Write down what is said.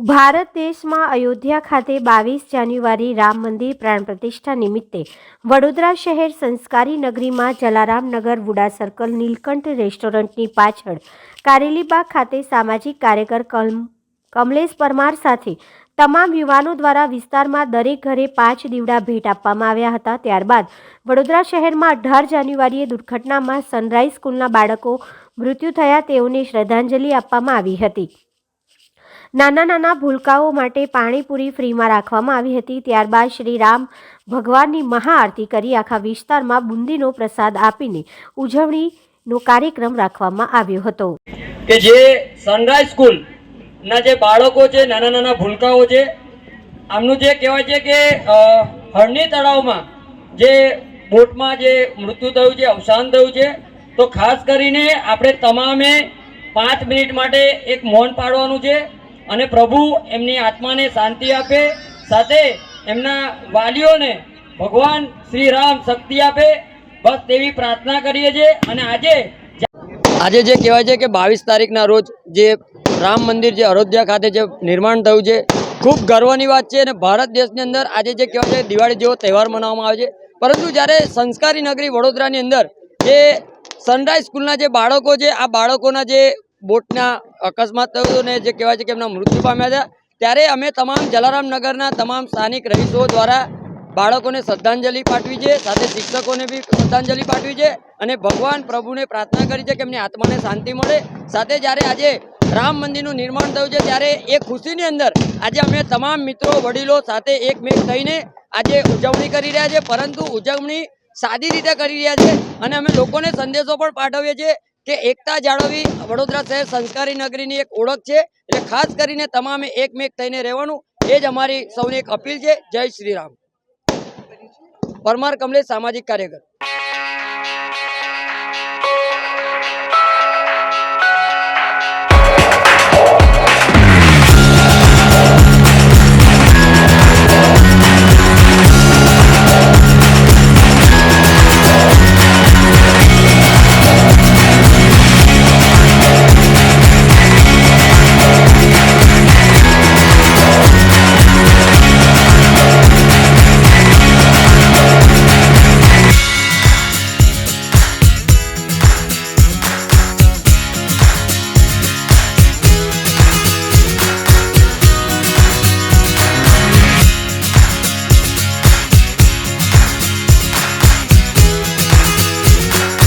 ભારત દેશમાં અયોધ્યા ખાતે બાવીસ જાન્યુઆરી રામ મંદિર પ્રાણ પ્રતિષ્ઠા નિમિત્તે વડોદરા શહેર સંસ્કારી નગરીમાં જલારામનગર વુડા સર્કલ નીલકંઠ રેસ્ટોરન્ટની પાછળ કારેલીબાગ ખાતે સામાજિક કાર્યકર કમ કમલેશ પરમાર સાથે તમામ યુવાનો દ્વારા વિસ્તારમાં દરેક ઘરે પાંચ દીવડા ભેટ આપવામાં આવ્યા હતા. ત્યારબાદ વડોદરા શહેરમાં અઢાર જાન્યુઆરીએ દુર્ઘટનામાં સનરાઈઝ સ્કૂલના બાળકો મૃત્યુ થયા. તેઓને શ્રદ્ધાંજલિ આપવામાં આવી હતી. નાના નાના ભૂલકાઓ માટે પાણીપુરી ફ્રીમાં રાખવામાં આવી હતી. ત્યારબાદ શ્રી રામ ભગવાનની મહાઆરતી કરી આખા વિસ્તારમાં બુંદીનો પ્રસાદ આપીને ઉજવણીનો કાર્યક્રમ રાખવામાં આવ્યો હતો. કે જે સનરાઈઝ સ્કૂલ ના જે બાળકો છે, નાના નાના ભૂલકાઓ છે, આમનું જે કહેવાય છે કે હરણી તળાવમાં જે બોટમાં જે મૃત્યુ થયું છે, અવસાન થયું છે, તો ખાસ કરીને આપણે તમામે પાંચ મિનિટ માટે એક મૌન પાડવાનું છે. અને પ્રભુ એમની આત્માને શાંતિ આપે, સાથે એમના વાલીઓને ભગવાન શ્રી રામ શક્તિ આપે. બસ તેવી પ્રાર્થના કરીએ છીએ અને આજે આજે જે કહેવાય છે કે બાવીસ તારીખના રોજ જે રામ મંદિર જે અયોધ્યા ખાતે જે નિર્માણ થયું છે, ખૂબ ગર્વની વાત છે અને ભારત દેશની અંદર આજે જે કહેવાય છે દિવાળી જેવો તહેવાર મનાવવામાં આવે છે. પરંતુ જ્યારે સંસ્કારી નગરી વડોદરાની અંદર જે સનરાઈઝ સ્કૂલના જે બાળકો છે, આ બાળકોના જે બોટના અકસ્માત થયું ને જે કહેવાય છે કે એમના મૃત્યુ પામ્યા હતા. ત્યારે અમે તમામ જલારામ નગરના તમામ સ્થાનિક રહીશો દ્વારા બાળકોને શ્રદ્ધાંજલિ પાઠવી છે, સાથે શિક્ષકોને બી શ્રદ્ધાંજલિ પાઠવી છે અને ભગવાન પ્રભુને પ્રાર્થના કરી છે કે એમની આત્માને શાંતિ મળે. સાથે જ્યારે આજે રામ મંદિરનું નિર્માણ થયું છે, ત્યારે એ ખુશીની અંદર આજે અમે તમામ મિત્રો, વડીલો સાથે એકમેક થઈને આજે ઉજવણી કરી રહ્યા છે. પરંતુ ઉજવણી સાદી રીતે કરી રહ્યા છે અને અમે લોકોને સંદેશો પણ પાઠવીએ છીએ. કે એકતા જાળવવી વડોદરા શહેર સંસ્કારી નગરીની એક ઓળખ છે. એટલે ખાસ કરીને તમામે એકમેક થઈને રહેવાનું, એ જ અમારી સૌની એક અપીલ છે. જય શ્રી રામ. પરમાર કમલેશ સામાજિક કાર્યકર.